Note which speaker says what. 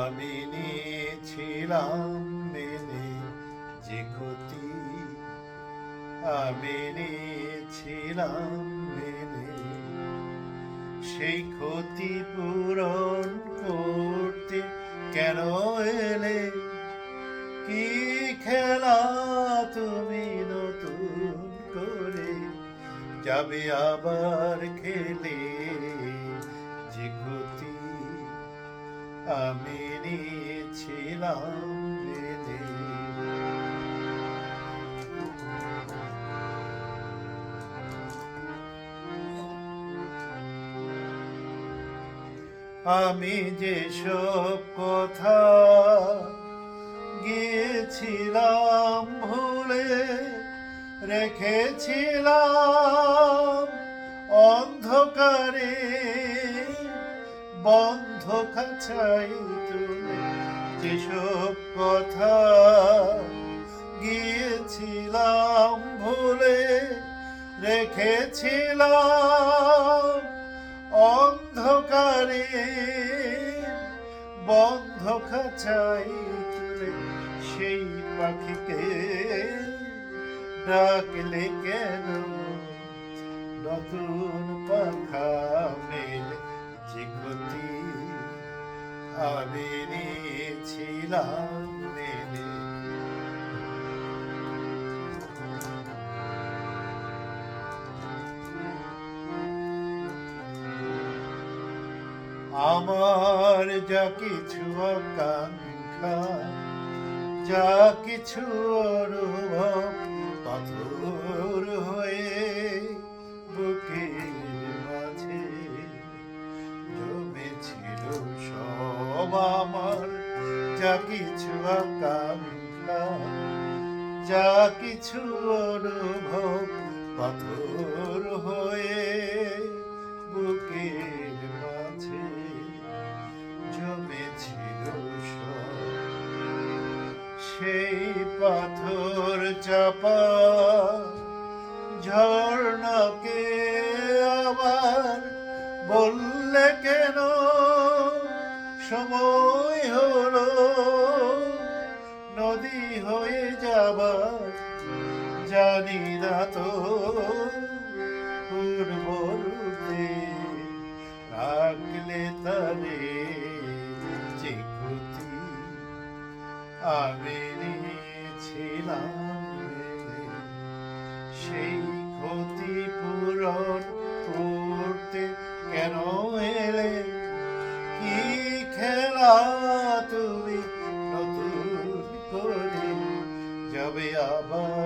Speaker 1: আমি নিয়েছিলাম মেনে, যে ক্ষতি আমি নিয়েছিলাম মেনে, সেই ক্ষতি পূরণ করতে কেন এলে? কি খেলা তুমি নতুন করে, যাবে আবার খেলে? আমি নিয়েছিলাম আমি যে সব কথা গিয়েছিলাম ভুলে রেখেছিলাম অন্ধকারে বন্ধ খাঁচাই তুলে যেসব কথা গিয়েছিলাম ভুলে রেখেছিলাম, অন্ধকারে বন্ধ খাঁচাই তুলে সেই পাখিকে ডাকলে কেন নতুন আমার যা কিছু আকাঙ্ক্ষা যা কিছু অনুভব পাথর সব আমার, যা কিছু আকাঙ্ক্ষা যা কিছু অনুভব পাথর হয়ে বুকের মাঝে জমেছিল সেই পাথর চাপা সময় হলো, নদী হয়ে যাবার, জানি না তো পূর্বরূপে রাখলে তারে যে ক্ষতি আমি মেনে। সেই ক্ষতি পূরণ করতে কেন এলে কি খেলা তুমি নতুন করে যাবে আবার।